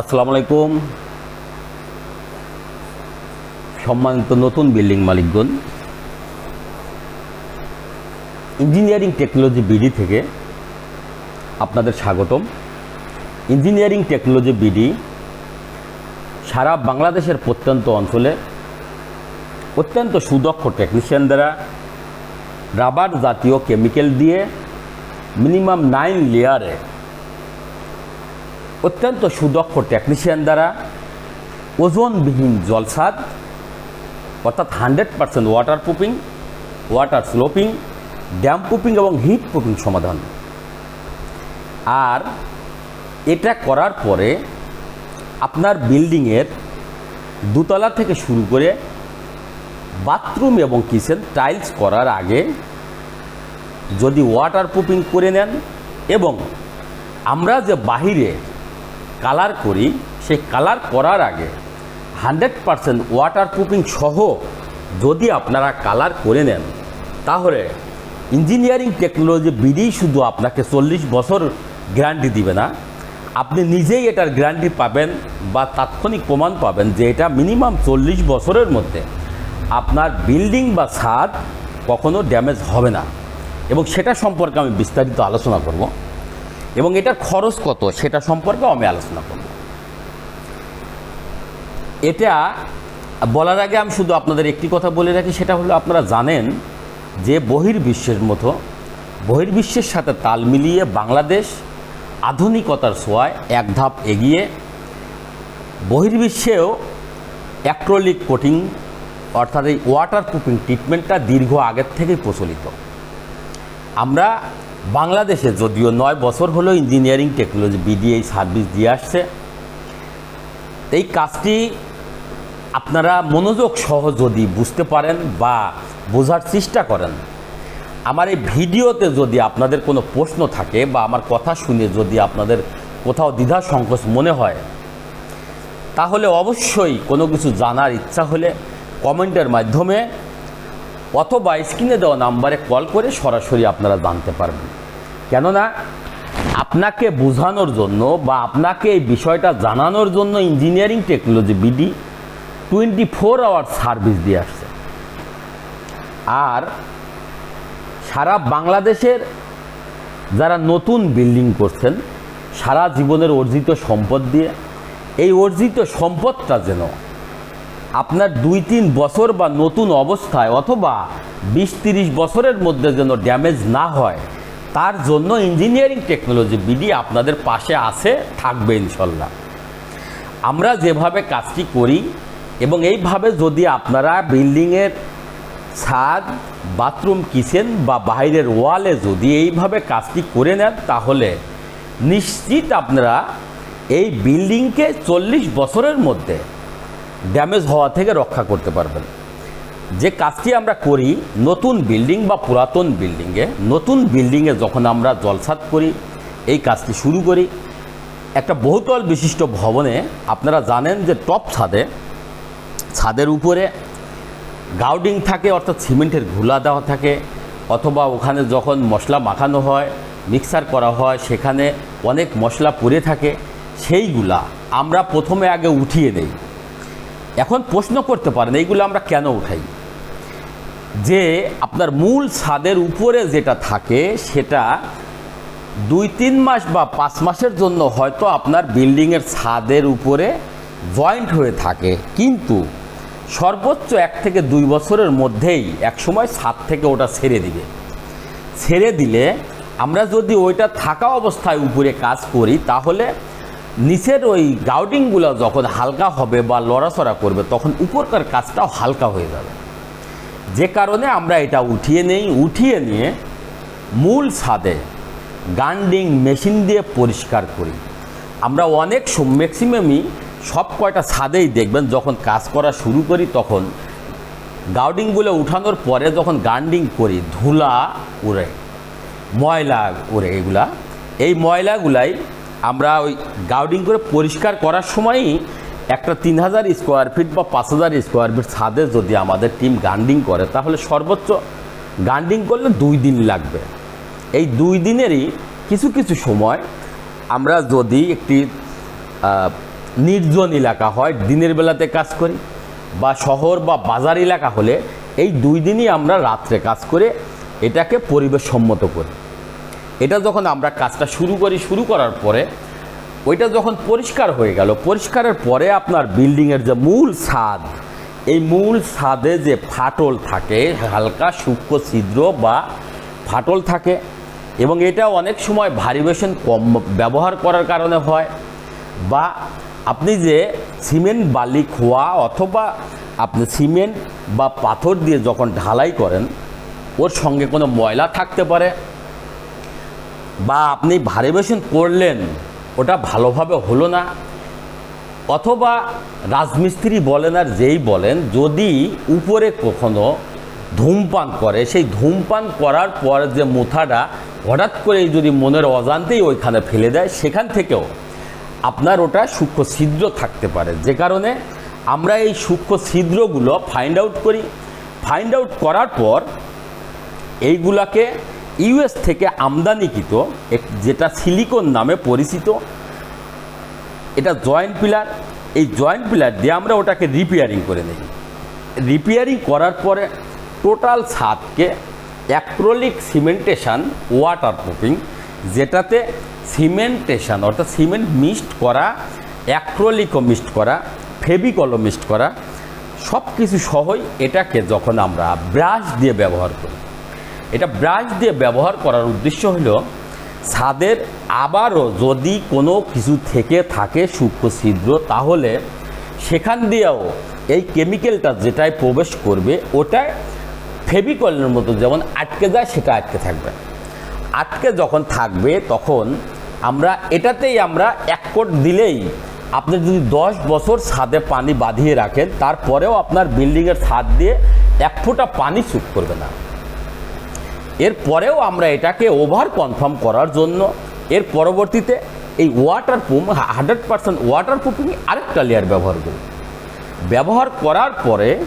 আসসালামু আলাইকুম সম্মানিত নতুন বিল্ডিং মালিকগণ, ইঞ্জিনিয়ারিং টেকনোলজি বিডি থেকে আপনাদের স্বাগতম। ইঞ্জিনিয়ারিং টেকনোলজি বিডি সারা বাংলাদেশের প্রত্যন্ত অঞ্চলে অত্যন্ত সুদক্ষ টেকনিশিয়ান দ্বারা রাবার জাতীয় কেমিক্যাল দিয়ে মিনিমাম নাইন লেয়ারে অত্যন্ত সুদক্ষ টেকনিশিয়ান দ্বারা ওজনবিহীন জলসাদ, অর্থাৎ hundred percent water proofing water sloping damp proofing এবং হিট প্রুফিং সমাধান। আর এটা করার পরে আপনার বিল্ডিংয়ের দুতলা থেকে শুরু করে বাথরুম এবং কিচেন টাইলস করার আগে যদি ওয়াটার প্রুফিং করে নেন এবং আমরা যে বাহিরে কালার করি, সেই কালার করার আগে হান্ড্রেড পারসেন্ট ওয়াটার প্রুফিং সহ যদি আপনারা কালার করে নেন, তাহলে ইঞ্জিনিয়ারিং টেকনোলজি বিডি শুধু আপনাকে চল্লিশ বছর গ্যারান্টি দিবে না, আপনি নিজেই এটার গ্যারান্টি পাবেন বা তাৎক্ষণিক প্রমাণ পাবেন যে এটা মিনিমাম চল্লিশ বছরের মধ্যে আপনার বিল্ডিং বা ছাদ কখনো ড্যামেজ হবে না। এবং সেটা সম্পর্কে আমি বিস্তারিত আলোচনা করব। এবং এটার খরচ কত সেটা সম্পর্কে আমি আলোচনা করব। এটা বলার আগে আমি শুধু আপনাদের একটি কথা বলে রাখি, সেটা হলো আপনারা জানেন যে বহির্বিশ্বের মতো বহির্বিশ্বের সাথে তাল মিলিয়ে বাংলাদেশ আধুনিকতার ছোঁয়ায় এক ধাপ এগিয়ে বহির্বিশ্বেও অ্যাক্রোলিক কোটিং অর্থাৎ এই ওয়াটার প্রুফিং ট্রিটমেন্টটা দীর্ঘ আগের থেকেই প্রচলিত। আমরা বাংলাদেশে যদিও নয় বছর হলো ইঞ্জিনিয়ারিং টেকনোলজি বিডিএ সার্ভিস দিয়ে আসছে, এই কাজটি আপনারা মনোযোগ সহ যদি বুঝতে পারেন বা বোঝার চেষ্টা করেন, আমার এই ভিডিওতে যদি আপনাদের কোনো প্রশ্ন থাকে বা আমার কথা শুনে যদি আপনাদের কোথাও দ্বিধা সংকোচ মনে হয়, তাহলে অবশ্যই কোনো কিছু জানার ইচ্ছা হলে কমেন্টের মাধ্যমে অথবা স্ক্রিনে দেওয়া নাম্বারে কল করে সরাসরি আপনারা জানতে পারবেন। কেননা আপনাকে বোঝানোর জন্য বা আপনাকে এই বিষয়টা জানানোর জন্য engineering technology BD twenty four hour service দিয়ে আসছে। আর সারা বাংলাদেশের যারা নতুন বিল্ডিং করছেন, সারা জীবনের অর্জিত সম্পদ দিয়ে, এই অর্জিত সম্পদটা যেন আপনার দুই তিন বছর বা নতুন অবস্থায় অথবা বিশ তিরিশ বছরের মধ্যে যেন ড্যামেজ না হয়, তার জন্য ইঞ্জিনিয়ারিং টেকনোলজি বিডি আপনাদের পাশে আছে, থাকবে ইনশাল্লাহ। আমরা যেভাবে কাজটি করি এবং এইভাবে যদি আপনারা বিল্ডিংয়ের ছাদ, বাথরুম, কিচেন বা বাইরের ওয়ালে যদি এইভাবে কাজটি করে নেন, তাহলে নিশ্চিত আপনারা এই বিল্ডিংকে চল্লিশ বছরের মধ্যে ড্যামেজ হওয়া থেকে রক্ষা করতে পারবেন। যে কাজটি আমরা করি, নতুন বিল্ডিং বা পুরাতন বিল্ডিংয়ে নতুন বিল্ডিংয়ে যখন আমরা জলসাত করি, এই কাজটি শুরু করি, একটা বহুতল বিশিষ্ট ভবনে আপনারা জানেন যে টপ ছাদে, ছাদের উপরে গাউডিং থাকে, অর্থাৎ সিমেন্টের ঘুলা দেওয়া থাকে, অথবা ওখানে যখন মশলা মাখানো হয় মিক্সার করা হয়, সেখানে অনেক মশলা পড়ে থাকে, সেইগুলা আমরা প্রথমে আগে উঠিয়ে দেই। এখন প্রশ্ন করতে পারেন, এইগুলো আমরা কেন উঠাই? যে আপনার মূল ছাদের উপরে যেটা থাকে, সেটা দুই, তিন মাস বা পাঁচ মাসের জন্য হয়তো আপনার বিল্ডিংয়ের ছাদের উপরে জয়েন্ট হয়ে থাকে। কিন্তু সর্বোচ্চ এক থেকে দুই বছরের মধ্যেই একসময় ছাদ থেকে ওটা ছেড়ে দিবে। ছেড়ে দিলে আমরা যদি ওইটা থাকা অবস্থায় উপরে কাজ করি, তাহলে নিচের ওই গাউডিংগুলো যখন হালকা হবে বা লড়াচড়া করবে, তখন উপরকার কাজটাও হালকা হয়ে যাবে। যে কারণে আমরা এটা উঠিয়ে নেই, উঠিয়ে নিয়ে মূল ছাদে গান্ডিং মেশিন দিয়ে পরিষ্কার করি। আমরা অনেক ম্যাক্সিমামই সব কয়টা ছাদেই দেখবেন, যখন কাজ করা শুরু করি তখন গাউডিংগুলো উঠানোর পরে যখন গান্ডিং করি, ধুলা উড়ে, ময়লা উড়ে এগুলা। এই ময়লাগুলাই আমরা ওই গাউডিং করে পরিষ্কার করার সময়ই একটা তিন হাজার স্কোয়ার ফিট বা পাঁচ হাজার স্কোয়ার ফিট ছাদে যদি আমাদের টিম গান্ডিং করে, তাহলে সর্বোচ্চ গান্ডিং করলে দুই দিন লাগবে। এই দুই দিনেরই কিছু কিছু সময় আমরা যদি একটি নির্জন এলাকা হয়, দিনের বেলাতে কাজ করি বা শহর বা বাজার এলাকা হলে, এই দুই দিনই আমরা রাত্রে কাজ করে এটাকে পরিবেশ সম্মত করি। এটা যখন আমরা কাজটা শুরু করি, শুরু করার পরে, ওইটা যখন পরিষ্কার হয়ে গেল, পরিষ্কারের পরে আপনার বিল্ডিংয়ের যে মূল ছাদ, এই মূল ছাদে যে ফাটল থাকে, হালকা সূক্ষ্ম ছিদ্র বা ফাটল থাকে এবং এটা অনেক সময় ভারিবেশন কম ব্যবহার করার কারণে হয় বা আপনি যে সিমেন্ট বালি, খোয়া অথবা আপনি সিমেন্ট বা পাথর দিয়ে যখন ঢালাই করেন, ওর সঙ্গে কোনো ময়লা থাকতে পারে। বা আপনি ভারিবেশন করলেন, ওটা ভালোভাবে হলো না। অথবা রাজমিস্ত্রি বলেন আর যেই বলেন, যদি উপরে কখনো ধূমপান করে, সেই ধূমপান করার পর যে মুথাটা হঠাৎ করেই যদি মনের অজান্তেই ওইখানে ফেলে দেয়, সেখান থেকেও আপনার ওটা সূক্ষ্ম ছিদ্র থাকতে পারে। যে কারণে আমরা এই সূক্ষ্ম ছিদ্রগুলো ফাইন্ড আউট করি। ফাইন্ড আউট করার পর এইগুলাকে ইউএস থেকে আমদানিকৃত যেটা সিলিকন নামে পরিচিত, এটা জয়েন্ট পিলার। এই জয়েন্ট পিলার দিয়ে আমরা ওটাকে রিপেয়ারিং করে নিই রিপেয়ারিং করার পরে টোটাল ছাদকে অ্যাক্রোলিক সিমেন্টেশন ওয়াটার প্রুফিং যেটাতে সিমেন্টেশন অর্থাৎ সিমেন্ট মিক্সড করা অ্যাক্রোলিকও মিক্সড করা ফেবিকলও মিক্সড করা সব কিছু সহই এটাকে যখন আমরা ব্রাশ দিয়ে ব্যবহার করি। এটা ব্রাশ দিয়ে ব্যবহার করার উদ্দেশ্য হলো, ছাদের আবারও যদি কোনো কিছু থেকে থাকে সূক্ষ্ম ছিদ্র, তাহলে সেখান দিয়েও এই কেমিক্যালটা যেটায় প্রবেশ করবে, ওটায় ফেবিকলের মতো যেমন আটকে যায়, সেটা আটকে থাকবে। আটকে যখন থাকবে, তখন আমরা এটাতেই আমরা এক কোট দিলেই আপনি যদি দশ বছর ছাদে পানি বাঁধিয়ে রাখেন, তারপরেও আপনার বিল্ডিংয়ের ছাদ দিয়ে এক ফোঁটা পানি চুপ করবে না। এরপরেও আমরা এটাকে ওভার কনফার্ম করার জন্য, এর পরবর্তীতে এই water proof hundred percent water proofing আরেকটা লেয়ার ব্যবহার করি। ব্যবহার করার পরে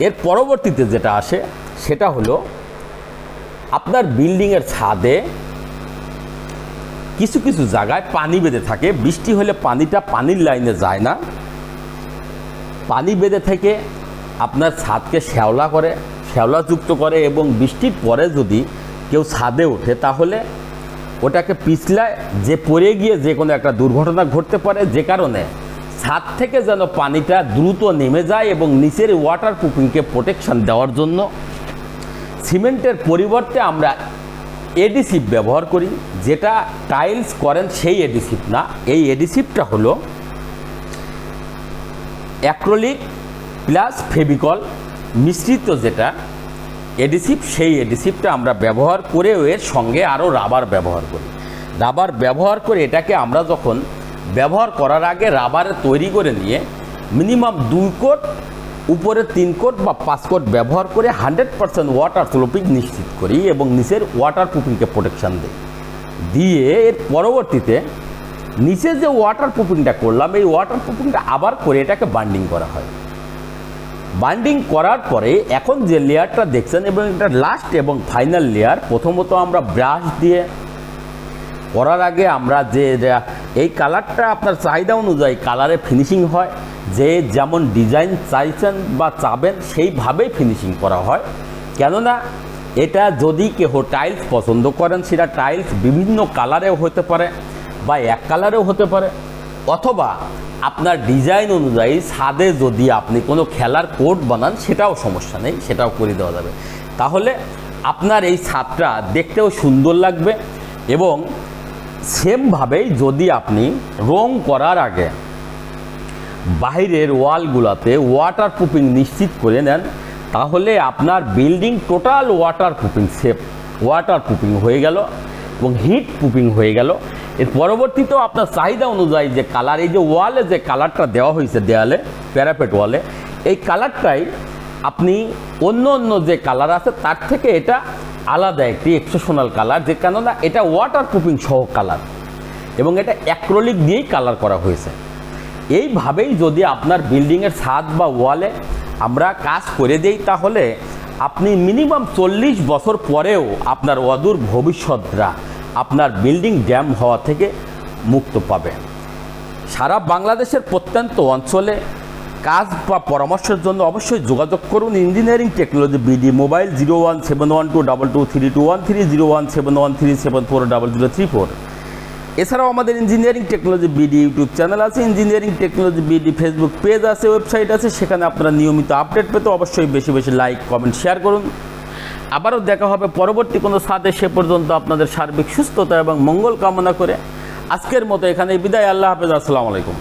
এর পরবর্তীতে যেটা আসে, সেটা হলো আপনার বিল্ডিংয়ের ছাদে কিছু কিছু জায়গায় পানি বেঁধে থাকে। বৃষ্টি হলে পানিটা পানির লাইনে যায় না। পানি বেঁধে থেকে আপনার ছাদকে শ্যাওলা করে শ্যাওলাযুক্ত করে এবং বৃষ্টির পরে যদি কেউ ছাদে ওঠে, তাহলে ওটাকে পিছলায় যে পড়ে গিয়ে যে কোনো একটা দুর্ঘটনা ঘটতে পারে, যে কারণে ছাদ থেকে যেন পানিটা দ্রুত নেমে যায় এবং নিচের ওয়াটার প্রুফিংকে প্রোটেকশন দেওয়ার জন্য সিমেন্টের পরিবর্তে আমরা এডিসিভ ব্যবহার করি, যেটা টাইলস করেন সেই এডিসিভ না। এই এডিসিভটা হলো অ্যাক্রোলিক প্লাস ফেভিকল মিশ্রিত যেটা এডিসিভ সেই এডিসিভটা আমরা ব্যবহার করে এর সঙ্গে আরও রাবার ব্যবহার করি। রাবার ব্যবহার করে এটাকে আমরা যখন ব্যবহার করার আগে রাবারে তৈরি করে নিয়ে মিনিমাম দুই কোট, উপরে তিন কোট বা পাঁচ কোট ব্যবহার করে হান্ড্রেড পার্সেন্ট ওয়াটার স্লোপিং নিশ্চিত করি এবং নিচের ওয়াটার প্রুফিংকে প্রোটেকশান দিই। দিয়ে এর পরবর্তীতে নিচে যে ওয়াটার প্রুফিংটা করলাম, এই ওয়াটার প্রুফিংটা আবার করে এটাকে বান্ডিং করা হয়। বান্ডিং করার পরে এখন যে লেয়ারটা দেখছেন এবং এটা লাস্ট এবং ফাইনাল লেয়ার প্রথমত আমরা ব্রাশ দিয়ে করার আগে আমরা যে- এই কালারটা আপনার চাহিদা অনুযায়ী কালারে ফিনিশিং হয়। যে যেমন ডিজাইন চাইছেন বা চাবেন সেইভাবেই ফিনিশিং করা হয়। কেননা এটা যদি কেহ টাইলস পছন্দ করেন, সেটা টাইলস বিভিন্ন কালারেও হতে পারে বা এক কালারেও হতে পারে। অথবা আপনার ডিজাইন অনুযায়ী ছাদে যদি আপনি কোনো খেলার কোর্ট বানান, সেটাও সমস্যা নেই, সেটাও করে দেওয়া যাবে। তাহলে আপনার এই ছাদটা দেখতেও সুন্দর লাগবে এবং সেমভাবেই যদি আপনি রং করার আগে বাইরের ওয়ালগুলোতে ওয়াটার প্রুফিং নিশ্চিত করে নেন, তাহলে আপনার building total water proofing safe water proofing হয়ে গেল এবং হিট প্রুফিং হয়ে গেল। এর পরবর্তীতেও আপনার চাহিদা অনুযায়ী যে কালার এই যে ওয়ালে যে কালারটা দেওয়া হয়েছে দেয়ালে প্যারাপেট ওয়ালে এই কালারটাই আপনি অন্য অন্য যে কালার আছে, তার থেকে এটা আলাদা একটি এক্সেশনাল কালার যে কেননা এটা ওয়াটার প্রুফিং সহ কালার এবং এটা অ্যাক্রোলিক দিয়েই কালার করা হয়েছে। এইভাবেই যদি আপনার বিল্ডিংয়ের ছাদ বা ওয়ালে আমরা কাজ করে দেই, তাহলে আপনি মিনিমাম চল্লিশ বছর পরেও আপনার অদূর ভবিষ্যৎরা আপনার বিল্ডিং ড্যাম হওয়া থেকে মুক্ত পাবে। সারা বাংলাদেশের প্রত্যন্ত অঞ্চলে কাজ বা পরামর্শের জন্য অবশ্যই যোগাযোগ করুন engineering technology BD mobile zero one seven one two double two three two one three zero one seven one three seven four double zero three four. এছাড়াও আমাদের engineering technology BD YouTube channel আছে, engineering technology BD Facebook page আছে, website আছে, সেখানে আপনারা নিয়মিত update পেতে অবশ্যই বেশি বেশি লাইক, কমেন্ট, শেয়ার করুন। আবারও দেখা হবে পরবর্তী কোনো সাথে সে পর্যন্ত আপনাদের সার্বিক সুস্থতা এবং মঙ্গল কামনা করে। আজকের মতো এখানে বিদায়, আল্লাহ হাফেজ, আসসালামু আলাইকুম।